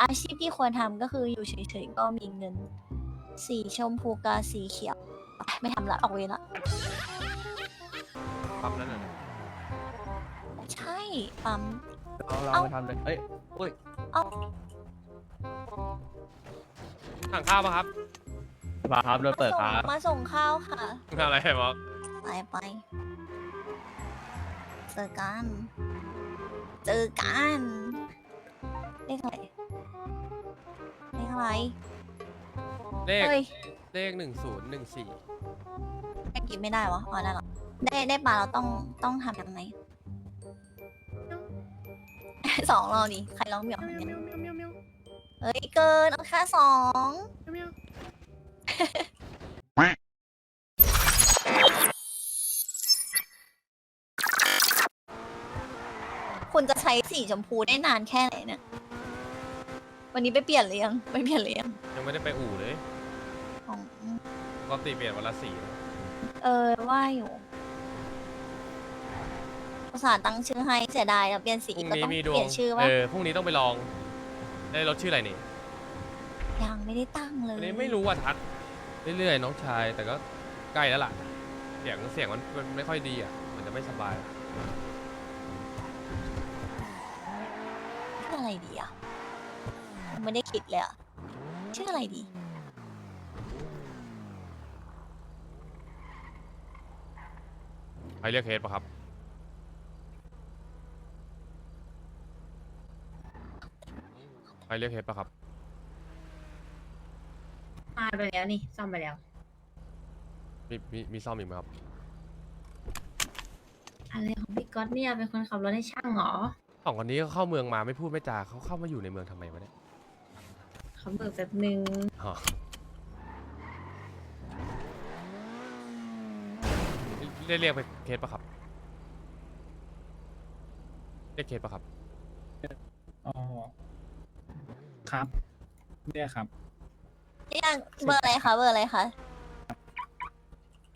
อาชีพที่ควรทำก็คืออยู่เฉยๆก็มีเงิน สีชมพูกับสีเขียว ไม่ทำละออกเวรละ ปั๊มนั้นน่ะนะใช่ปั๊ม เราเราเอ้าไปทำเลย เอ้ยอุ้ยเอ้า สั่งข้าวปะครับมาครับโดนเปิดมาคส่รังบมาส่งข้าวค่ะมึงทำอะไรบอกไปไปเจอกัน เจอกัน อะไรเลขเฮ้ยเลขหนึ่งศูนย์หนึ่งสี่ไม่กินไม่ได้วะอ๋อได้หรอได้ได้ปลาเราต้องต้องทำยังไง สองเราดิใครร้องเบี่ยงคนเนี้ยเฮ้ยเกินเอาแค่สองคุณจะใช้สีชมพูได้นานแค่ไหนเนี่ย วันนี้ไปเปลี่ยนหรือยังไปเปลี่ยนหรือยังยังไม่ได้ไปอู่เลยของปกติเปลี่ยนวันละสี่เออว่าอยู่อุตส่าห์ตั้งชื่อให้เสียดายแล้วเปลี่ยนสีพรุ่งก็นี้ต้องมีดเปวลี่งยนชื่อเอว่าอพรุ่งนี้ต้องไปลอง ได้รถชื่ออะไรนี่ยังไม่ได้ตั้งเลยอันนี้ไม่รู้ว่าทัดเรื่อยๆน้องชายแต่ก็ใกล้แล้วล่ะเสียงเสียงมันมันไม่ค่อยดีอะมันจะไม่สบายชื่ออะไรดีอะยัง ไม่ได้คิดเลยอะชื่ออะไรดี ใครเรียกเคสปะครับ ใครเรียกเคสปะครับ มาไปแล้วนี่ซ่อมไปแล้ว มีมีมีซ่อมอีกไหมครับ อะไรของพี่ก๊อตเนี่ยเป็นคนขับรถให้ช่างเหรอ สองคนนี้เขาเข้าเมืองมาไม่พูดไม่จาเขาเข้ามาอยู่ในเมืองทำไมวะเนี่ย เขาเบิกแบบนึงอ๋อเรียกเรียกไปเคสปะครับ เรียกเคสปะครับ อ๋อครับเนี่ยครับ ยังเบอร์อะไรคะเบอร์อะไรคะ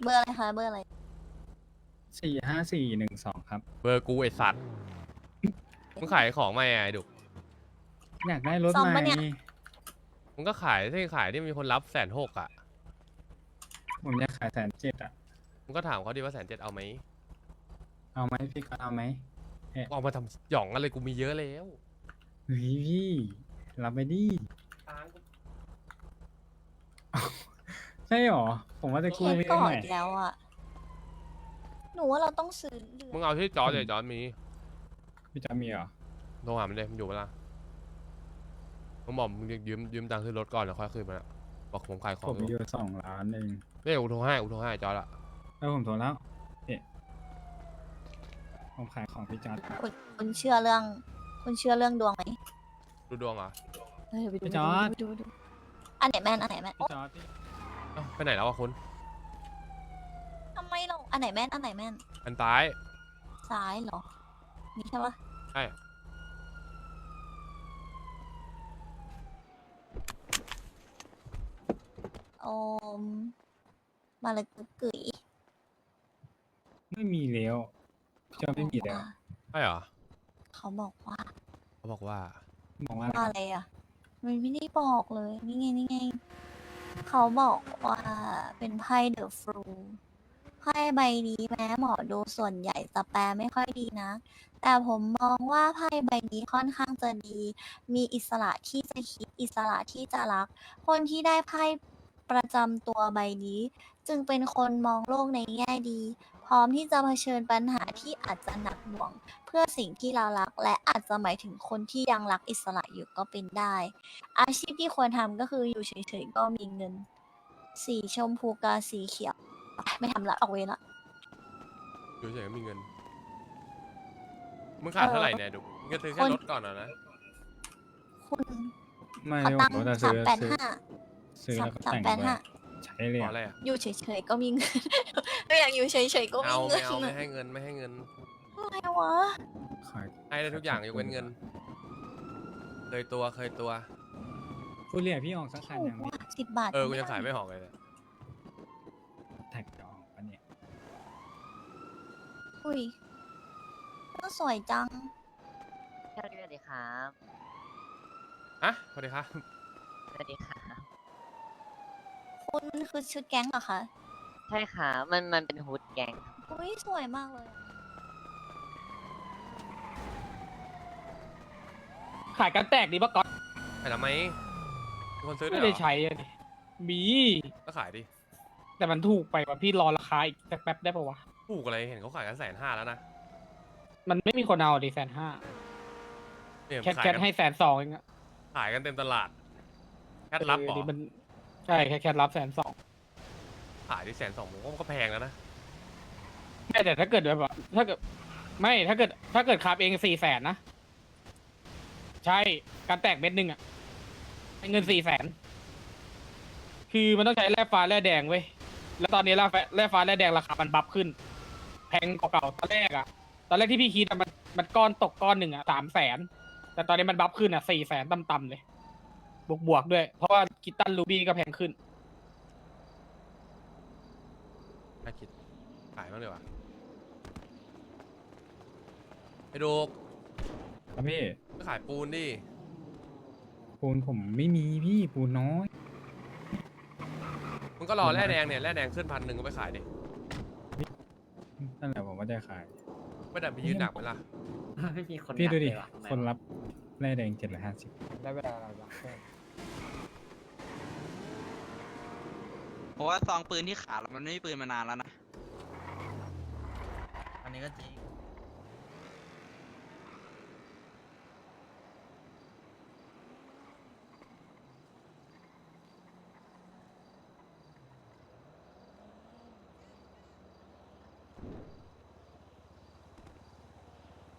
เบอร์อะไรคะเบอร์อะไรสี่ห้าสี่หนึ่งสองครับ เบอร์กูไอสัตว์มึงขายของมาไงไอ้ดุกอยากได้รถซ่อมใหม่ปะเนี่ย มึงก็ขายที่ขายที่มีคนรับแสนหกอะผมอยากขายแสนเจ็ดอะมึงก็ถามเขาดีว่าแสนเจ็ดเอาไหมเอาไหมพี่ก็เอาไหมออกมาทำหย่องอะไรกูมีเยอะแล้วเฮ้ยพี่รับไปดิใช่หรอ ผมว่าจะกู้เห็นพี่ก่อใหม่อีกแล้วอะ หนูว่าเราต้องซื้อเรือมึงเอาที่จอร์จเลยจอร์จมีพี่จะมีเหรอโทรหามันเลยมันอยู่เวลา มึงบอกมึงยืมยืมตังค์ซื้อรถก่อนแล้วค่อยคืนมันอะบอกผมขายขอผงมมีอยู่สองล้านเองเรียกกูโทรให้กูโทรให้จอร์จละแล้วผมโทรแล้วเนี่ยผมขายของพี่จัดคุณคุณเชื่อเรื่อง คุณเชื่อเรื่องดวงไหมดูดวงเหรอะเออไปดูพี่ไปจดูอร์จไปดูไปดูอันไหนแม่นอันไหนแม่นพี่โอ๊ะจอร์ดพี่ไปไหนแล้ววะคุณทำไมเราอันไหนแม่นอันไหนแม่นอันซ้ายซ้ายเหรอนี่ใช่ปะใช่ อม มาเลยกุ๊กกุ๋ยไม่มีแล้วพี่จอร์ดไม่มีแล้วใช่เหรอเขาบอกว่า เขาบอกว่ามองว่าว่าอะไรอะ มันไม่ได้บอกเลย นี่ไงนี่ไง เขาบอกว่าเป็นไพ่เดอะฟรูไพ่ใบนี้แม้หมอดูส่วนใหญ่จะแปลไม่ค่อยดีนะ แต่ผมมองว่าไพ่ใบนี้ค่อนข้างจะดี มีอิสระที่จะคิดอิสระที่จะรัก คนที่ได้ไพ่ ประจำตัวใบนี้ จึงเป็นคนมองโลกในแง่ดี พร้อมที่จะเผชิญปัญหาที่อาจจะหนักหน่วง เพื่อสิ่งที่เรารัก และอาจจะหมายถึงคนที่ยังรักอิสระอยู่ก็เป็นได้ อาชีพที่ควรทำก็คืออยู่เฉยๆก็มีเงิน สีชมพูกับสีเขียว ไม่ทำละออกเวรละ อยู่เฉยๆก็มีเงิน มึงขาดเท่าไหร่เนี่ยดุมึงก็ซื้อแค่คนรถก่อนอะนะ คุณไม่ขอเดี๋ยวตัผงมค์จะสาซื้มอแปดซื้อห้า ซื้อสามแล้วก็สามแต่งแปดด้วห้ายใช้เลยขออะอะไรอะอยู่เฉยๆก็มีเงิน ไม่อยากอยู่เฉยๆก็มีเอาเงิไม่นเอาไม่อะให้เงินไม่ให้เงิน อะไรวะขายให้ได้ทุกอย่างยกเว้นเงิน เคยตัวเคยตัว คุณเรียกพี่ออกสักคันถูยักงพี่ว่ะสิบบาทเออกูยังขายไม่ออกเลยเนี่ยแท็กจะออกปะเนี่ยอุ้ยก็สวยจัง สวัสดีครับอะสวัสดีครับสวัสดีค่ะ คุณคือชุดแก๊งเหรอคะ ใช่ค่ะ มันมันเป็นฮูดแกงครับอุ้ยสวยมากเลย ขายกันแตกดีปะก๊อตแต่ทำไมมีคนซื้อด้วไม่ยเหรได้อใช้อะดิมี ก็ขายดิแต่มันถูกไปว่ะพี่รอราคาอีกสักแป๊บได้ปะวะ ถูกอะไรเห็นเขาขายกันแสนห้าแล้วนะมันไม่มีคนเอาดิแสนห้าเนี่ยแคทขายแคกัทนให้แสนสองเองอะขายกันเต็มตลาดแคทรับเหรเอออดิมัน ใช่แค่แคทรับแสนสองขายที่แสนสองผมว่าก็แพงแล้วนะ ไม่แต่ถ้าเกิดแบบว่าถ้าเกิดไม่ถ้าเกิด ถ้าเกิดคาบเองสี่แสนนะ ใช่การแตกเม็ดหนึ่งอะให้เงินสี่แสนคือมันต้องใช้แร่ฟ้าแร่แดงเว้ยแล้วตอนนี้แร่ฟ้าแร่ฟ้าแร่แดงราคามันบัฟขึ้น แพงกว่าเก่าตอนแรกอะตอนแรกที่พี่คิดอะมันมันก้อนตกก้อนหนึ่งอะสามแสนแต่ตอนนี้มันบัฟขึ้นอะสี่แสนต่ำๆเลย บวกบวกๆด้วย เพราะว่ากิตตันรูบี้ก็แพงขึ้น น่าคิดขายบ้างดีกว่าไอ้ดูครับพี่ก็ขายปูนดิ ปูนผมไม่มีพี่ปูนน้อยมึงก็รอแร่แดงเนี่ย แร่แดงขึ้นพันหนึ่งก็ไปขายดิ นั่นแหละผมว่าจะขาย ไม่ได้ไปยืนหนักไหมล่ะ ไม่มีคนพี่ดูดิอยากเลยว่ะทำไมคนวะรับแร่แดงเจ็ดร้อยห้าสิบได้เวลาอะไรวะ เพราะว่าซองปืนที่ขาดมันไม่มีปืนมานานแล้วนะ อันนี้ก็จริง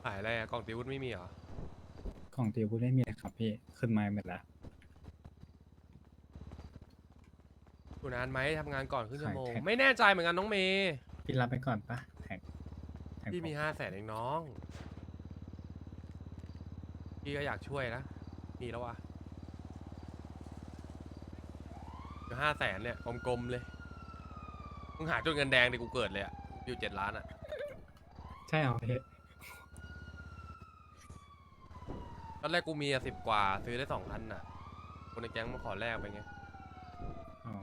ขายอะไรอะกล่องตีวุฒไม่มีเหรอ ของตีพูดได้มีนะครับพี่ ขึ้นมาหมดแล้ว อยู่นานไหมทำงานก่อนครึ่งชั่วโมงขายแท็กไม่แน่ใจเหมือนกันน้องเมย์พี่รับไปก่อนปะแท็กแท็กพี่มีผมห้าแสนเองน้อง พี่ก็อยากช่วยนะมีแล้ววะห้าแสนเนี่ยกลมๆเลยมึงหาจนเงินแดงดิกูเกิดเลยอะอยู่เจ็ดล้านอะใช่เหรอพี่ตอนแรกกูมีอะสิบกว่า ซื้อได้สองพันอะคนในแก๊งมาขอแลกไปไง อ๋อ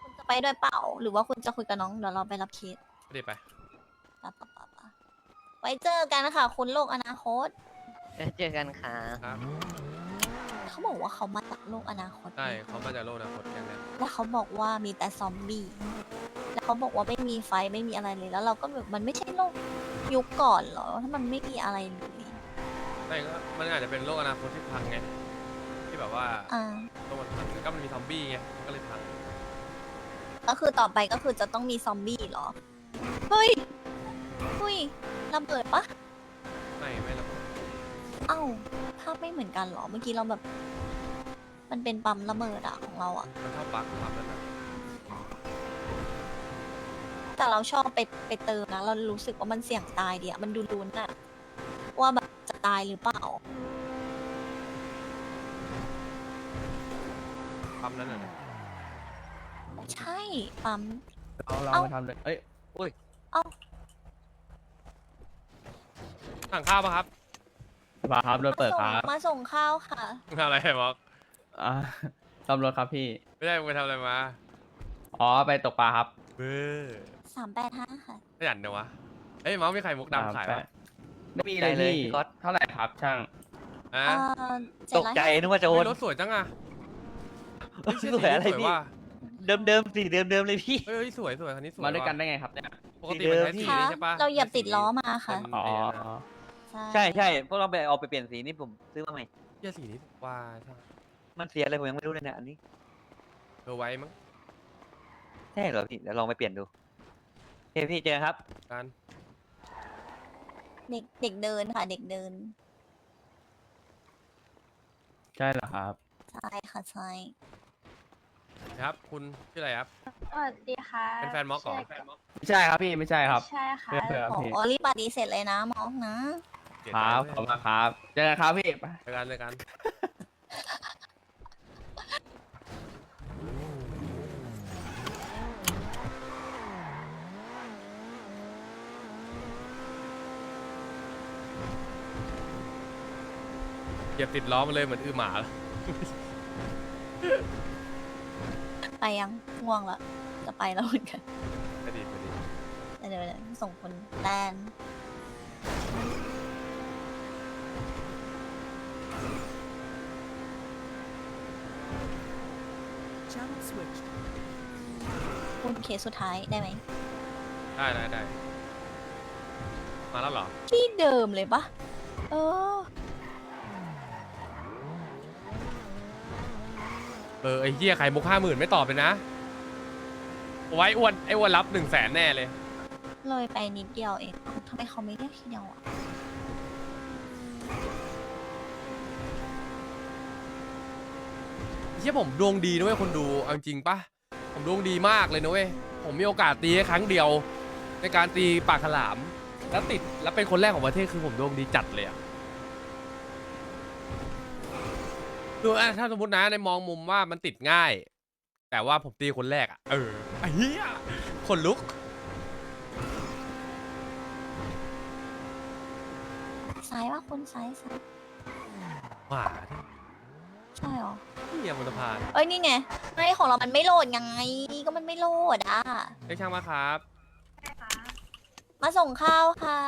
คุณจะ ไปด้วยเปล่า หรือว่าคุณจะคุยกับน้องเดี๋ยวเราไปรับเคสไม่ได้ไป ปะปะปะปะไว้เจอกันค่ะ คุณโลกอนาคต แล้วเจอกันค่ะ ครับ เขาบอกว่าเขามาจากโลกอนาคต ใช่เขามาจากโลกอนาคตแก๊งเนี้ยแล้วเขาบอกว่ามีแต่ซอมบี้ แล้วเขาบอกว่าไม่มีไฟไม่มีอะไรเลย แล้วเราก็แบบมันไม่ใช่โลกยุคก่อนเหรอ ถ้ามันไม่มีอะไรเลยไม่ก็มันอาจจะเป็นโลกอนาคตที่พังไง ที่แบบว่าอ่า โลกมันพังแล้วก็มันมีซอมบี้ไงก็เลยพัง ก็คือต่อไปก็คือจะต้องมีซอมบี้เหรอ เฮ้ยเฮ้ยระเบิดปะไม่ไม่ระเบิดเอ้าภาพไม่เหมือนกันเหรอ เมื่อกี้เราแบบ มันเป็นปั๊มระเบิดอะของเราอะมันชอบบั๊กความนั้นอะแต่เราชอบไปไปเติมนะ เรารู้สึกว่ามันเสี่ยงตายดีอะมันดูลุ้นอะว่าแบบจะตายหรือเปล่าความนั้นอะนะ ใช่ปั๊ม เราเราเอ้า มาทำเลยเอ้ยอุ้ยเอ้าสั่งข้าวปะครับมาครับรถเปิดครับมาส่งข้าวค่ะ มึงทำอะไรบอกอ่าซ่อมรถครับพี่ ไม่ได้มึงไปทำอะไรมาอ๋อไปตกปลาครับเบ้อสามแปดห้าค่ะ ขยันเดี๋ยววะเอ้ยเมาส์มีไข่มุกดำขายปะไม่มีเลยพี่เท่าไหร่ครับช่าง อะเอ่อเจ็ดตกร้อยใจห้านึกว่าโจเฮ้รยรถสวยจังอะเฮ้ยเชี่สวยอะไรสีนี้พี่ ว่ะ เดิมเดิมๆสีเดิมเดิมๆเลยพี่ เฮ้ยเฮ้ยสวยสวยคันนี้สวยมาด้วยกันว่ะได้ไงครับเนี่ยปกติมันใช้สีค่ะ นี้ใช่ปะเราเหยียบติดล้อมาค่ะ เป็นอ๋อไอ้นั่นอะใช่ใช่พวกเราไปเอาไปเปลี่ยนสีนี่ผมซื้อมาใหม่ เหี้ยสีนี้ว่าใช่มันเสียอะไรผมยังไม่รู้เลยเนี่ยอันนี้เออไว้มั้งใช่เหรอพี่เดี๋ยวลองไปเปลี่ยนดูโอเคพี่เจอกันครับ การเด็กเด็กเดินค่ะ เด็กเดิน ใช่เหรอครับ ใช่ค่ะใช่ ครับ คุณชื่ออะไรครับ สวัสดีค่ะเป็นแฟนม็อกเหรอชื่ไม่ใช่ครับพี่ไม่ใช่ครับ ใช่ค่ะเพื่อนๆ โอ้รีบปฏิเสธเลยนะมองนะเกลียดคกันรับเว้ยขอบคุณครับเจอกันครับพี่ไป เจอกันเจอกัน เหยียบติดล้อมาเลยเหมือนอือหมา ไปยังง่วงละจะไปแล้วเหมือนกันไม่ดีไม่ดีเดี๋ยวเดี๋ยวส่งคนแลนพูดเคสสุดท้ายได้ไหมได้ได้ได้มาแล้วเหรอ ที่เดิมเลยปะเออ เออไอ้เหี้ยไข่มุกห้าหมื่นไม่ตอบเลยนะเอาไว้อ้วนไอ้อ้วนรับหนึ่งแสนแน่เลย เลยไปนิดเดียวเองเอ้าทำไมเขาไม่เรียกทีเดียวอะเชี่ยผมดวงดีนะเว้ยคนดูเอาจริงปะผมดวงดีมากเลยนะเว้ยผมมีโอกาสตีแค่ครั้งเดียว ในการตีปากฉลาม แล้วติดแล้วเป็นคนแรกของประเทศคือผมดวงดีจัดเลยอะ ดูอะถ้าสมมตินะในมองมุมว่ามันติดง่าย แต่ว่าผมตีคนแรกอะเออไอ้เหี้ยคนลุกซ้ายว่าคุณซ้ายซ้ายหมาใช่หรอ ที่เหี้ยมันพานเอ้ยนี่ไงไม่ของเรามันไม่โหลดยังไง ก็มันไม่โหลดอะ เรียกช่างมาครับ มาส่งข้าวค่ะ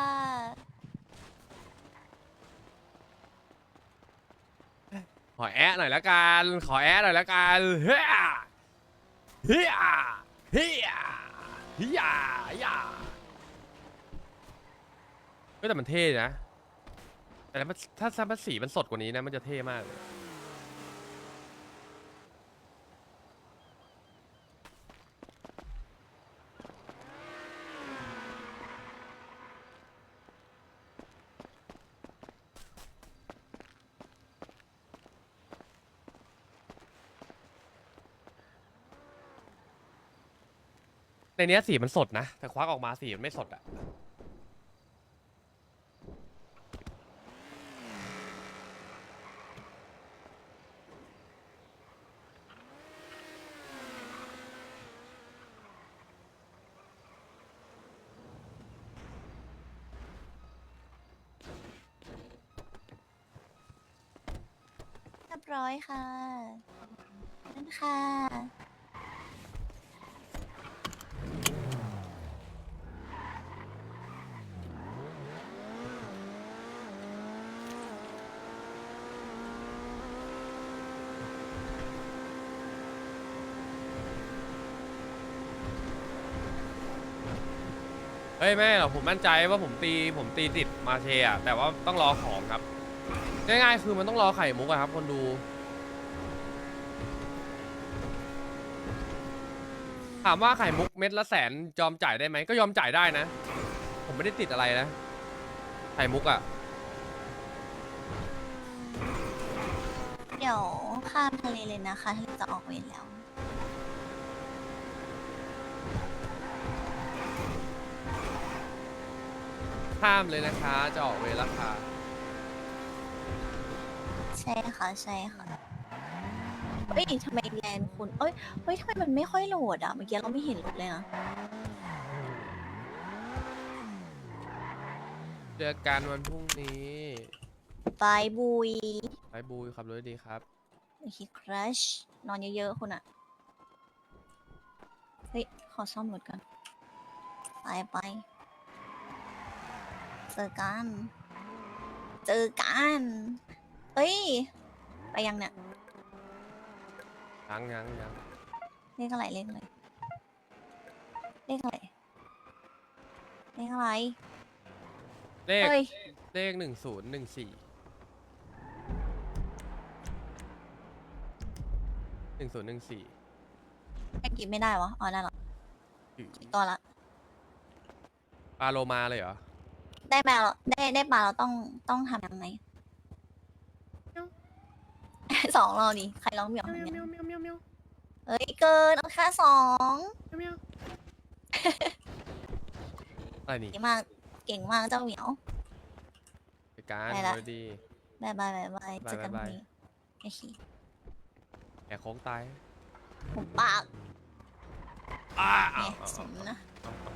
ขอแอะหน่อยละกัน ขอแอะหน่อยละกันเฮียเฮียเฮียเฮียเฮียไม่แต่มันเท่นะ แต่ถ้าถ้าถ้าสีมันสดกว่านี้นะ มันจะเท่มากเลย ในเนี้ยสีมันสดนะ แต่ควักออกมาสีมันไม่สดอะเรียบร้อยค่ะนั่นค่ะ เฮ้ยไม่หรอกผมมั่นใจว่าผมตีผมตีติดมาเชอะแต่ว่าต้องรอของครับ ง่ายๆคือมันต้องรอไข่มุกอะครับ คนดูถามว่าไข่มุกเม็ดละแสนยอมจ่ายได้ไหมก็ยอมจ่ายได้นะ ผมไม่ได้ติดอะไรนะไข่มุกอะเดี๋ยวข้ามทะเลเลยนะคะทะเลจะออกเวรแล้ว ข้ามเลยนะคะ จะออกเวรราคาใช่ค่ะใช่ค่ะเฮ้ยทำไมแลนด์คุณเอ้ยเฮ้ยทำไมมันไม่ค่อยโหลดอะเมื่อกี้เราไม่เห็นโหลดเลยนะเจอกันวันพรุ่งนี้บายบุยไปบูยขับรถดีครับโอเคครัชนอนเยอะๆคุณอะ เฮ้ย ขอซ่อมรถก่อนไปไป เจอกัน เจอกันเฮ้ย ไปยังเนี่ย ยังยังยังเลขอะไรเลขอะไรเลขอะไรเลขอะไรเลขเฮ้ย เลขหนึ่งศูนย์หนึ่งสี่หนึ่งศูนย์หนึ่งสี่แค่กินไม่ได้วะ อ๋อได้ละอีกตัวละปลาโลมาเลยเหรอ ได้ปลาแล้วได้ได้ปลาเราต้องต้องทำยังไงสองเราดิใครร้องเหมียวเหมียวเฮ้ยเกินเอาแค่สองอะไรนี่เก่งมากเก่งมากเจ้าเหมียว ไปการไปละรถดี บายบายบายบายบ๊ายบายเจอกันพรุ่บ๊ายบายงนี้โอเคแหกโค้งตายผมปากอ้าเนี่เอายเอาสมนะเอาเอา